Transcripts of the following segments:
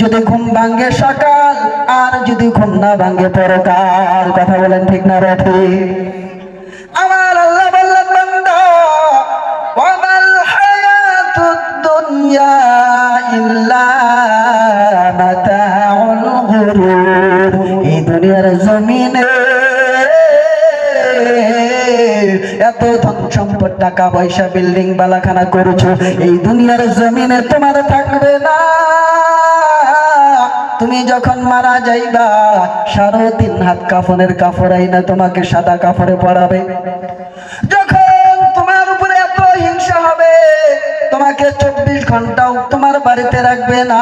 যদি ঘুম ভাঙ্গে সকাল, আর যদি ঘুম না ভাঙ্গে পরকাল, কথা বলেন ঠিক না রে ঠিক? আমার আল্লাহ বললেন ইল্লা দুনিয়ার জমিনে এত ধন সম্পদ, টাকা পয়সা, বিল্ডিং, বালাখানা করেছ। এই দুনিয়ার জমিনে তোমার থাকবে না। তুমি যখন মারা যাইবা, সাড়ে তিন হাত কাফনের কাপড় আইনা তোমাকে সাদা কাপড়ে পড়াবে যখন তোমার উপরে এত হিংসা হবে, তোমাকে চব্বিশ ঘন্টাও তোমার বাড়িতে রাখবে না।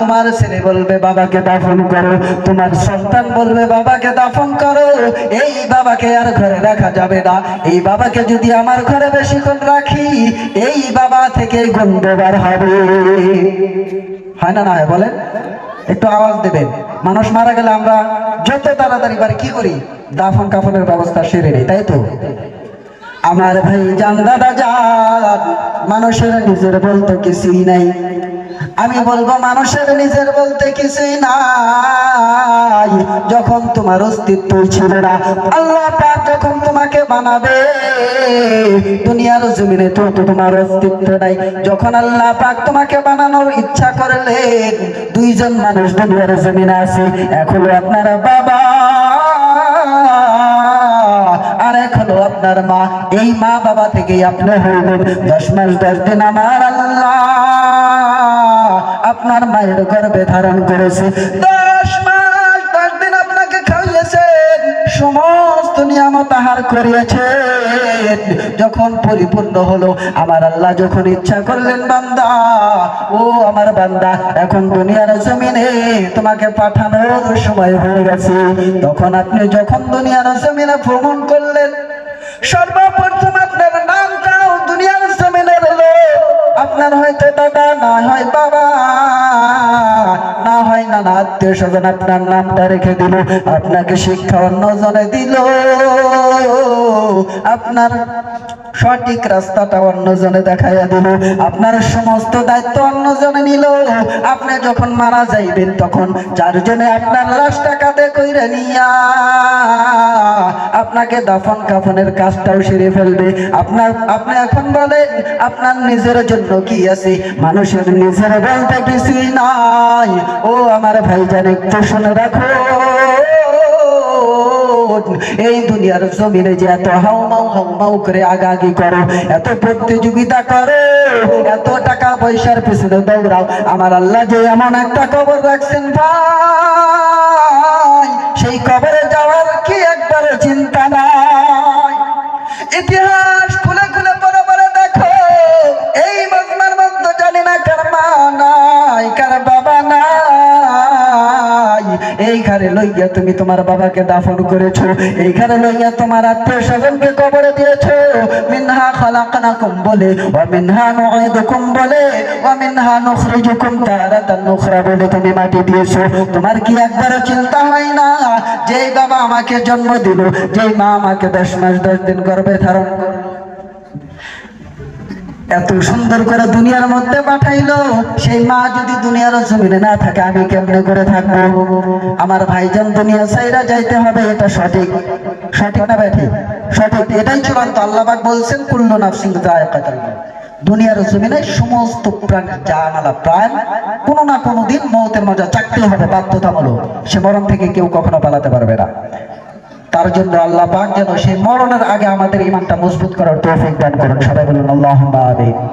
তোমার ছেলে বলবে, বাবাকে দাফন করো। তোমার সন্তান বলবে, বাবাকে দাফন করো। এই বাবাকে আর ঘরে রাখা যাবে না। এই বাবাকে যদি আমার ঘরে বেশিক্ষণ রাখি, এই বাবা থেকে গন্ধ বার হবে। হয় না না বলেন? একটু আওয়াজ দেবেন। মানুষ মারা গেলে আমরা যত তাড়াতাড়ি পারি, কি করি? দাফন কাফনের ব্যবস্থা সেরে নিই, তাই তো? আমার ভাই জান দাদা যান, মানুষের নিজের বলতে কিছুই নাই। আমি বলব, মানুষের নিজের বলতে কিছুই নাই। যখন তোমার অস্তিত্ব ছিল না, আল্লাহ তোমাকে বানাবে? দুনিয়ার জমিনে তো তোমার অস্তিত্ব নাই। যখন আল্লাহ পাক তোমাকে বানানোর ইচ্ছা করলেন, দুইজন মানুষ দুনিয়ার জমিনে আছে হলো আপনার বাবা আপনার মা। এই মা বাবা থেকে আপনি হইলেন দশ মাস, দশ দিন আমার আল্লাহ আপনার মায়ের গর্ভে ধারণ করেছে। দশ মাস, দশ দিন আপনাকে খাইয়েছেন। সমস্ত আহার করিয়েছেন। যখন পরিপূর্ণ হলো, আমার আল্লাহ যখন ইচ্ছা করলেন, বান্দা, ও আমার বান্দা, এখন দুনিয়ার জমিনে তোমাকে পাঠানোর সময় হয়ে গেছে। তখন আপনি যখন দুনিয়ার জমিনে ভ্রমণ করলেন, সর্বপ্রথম আপনার নামটাও দুনিয়ার জমিনে হলো। আপনার হয়তো দাদা, না হয় বাবা না হয় না না আত্মীয় স্বজন আপনার নামটা রেখে দিল, আপনাকে শিক্ষা অন্য জনে দিল। আপনার সঠিক রাস্তাটা অন্যজনে দেখাইয়া দিল আপনার সমস্ত দায়িত্ব অন্যজনে নিল। আপনি যখন মারা যাইবেন তখন চারজনে আপনার লাশটা কাঁধে কইরে নিয়া আপনাকে দাফন কাফনের কাজটাও সেরে ফেলবে। আপনার, আপনি এখন বলেন, আপনার নিজের জন্য কি আছে? মানুষের নিজের বলতে কিছুই নাই। ও আমার ভাইজান, একটু শুনে রাখো। এই দুনিয়ার জমিনে যে এত হাউমাউ হাউমাউ করে আগাগি করো, এত প্রতিযোগিতা করো, এত টাকা পয়সার পিছনে দৌড়াও। আমার আল্লাহ যে এমন একটা কবর রাখছেন ভাই, সেই কবরে নাই এই ঘরে লইয়া তুমি তোমার বাবাকে দাফন করেছ, এই ঘরে লইয়া তোমার আত্মীয় স্বজনকে কবরে দিয়েছ। মিনহা খালাকনাকুম বলে, ওয়া মিনহা নুঈদুকুম বলে, ওয়া মিনহা নুখরিজুকুম তারাতান নুখরা বলে তুমি মাটি দিয়েছ। তোমার কি একবারও চিন্তা হয় না? যেই বাবা আমাকে জন্ম দিল, যেই মা আমাকে দশ মাস, দশ দিন গর্ভে ধারণ করল এত সুন্দর করে দুনিয়ার মধ্যে পাঠাইলো। সেই মা যদি দুনিয়ার জমিনে না থাকে, আমি কেমনে করে থাকব? আমার ভাইজান দুনিয়া সাইরা যাইতে হবে, এটা সঠিক। সঠিক না ব্যাঠি? সঠিক। এটাই চূড়ান্ত। আল্লাহবাক বলছেন, কুল্ল নাফসিং জায়কাতুল দুনিয়ার জমিনে সমস্ত প্রাণ, জানালা, প্রাণ, কোনো না কোনো দিন মৌতের মজা চাকতে হবে, বাধ্যতামূলক। সে মরণ থেকে কেউ কখনো পালাতে পারবে না। তার জন্য আল্লাহ পাক যেন সেই মরণের আগে আমাদের ইমানটা মজবুত করার তৌফিক দান করুন। সবাই বলুন আল্লাহ আমিন।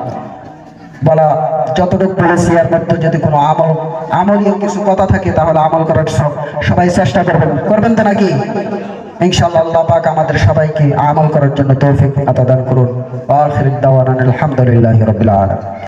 বলা, যতটুকু বলেছি, এর মধ্যে যদি কোনো আমল, আমলীয় কিছু কথা থাকে, তাহলে আমল করার সব- সবাই চেষ্টা করবেন। করবেন তো নাকি? ইনশাআল্লাহ আল্লাহ পাক আমাদের সবাইকে আমল করার জন্য তৌফিক আতা দান করুন। আখির দাওয়ানা আলহামদুলিল্লাহি রাব্বিল আলামিন।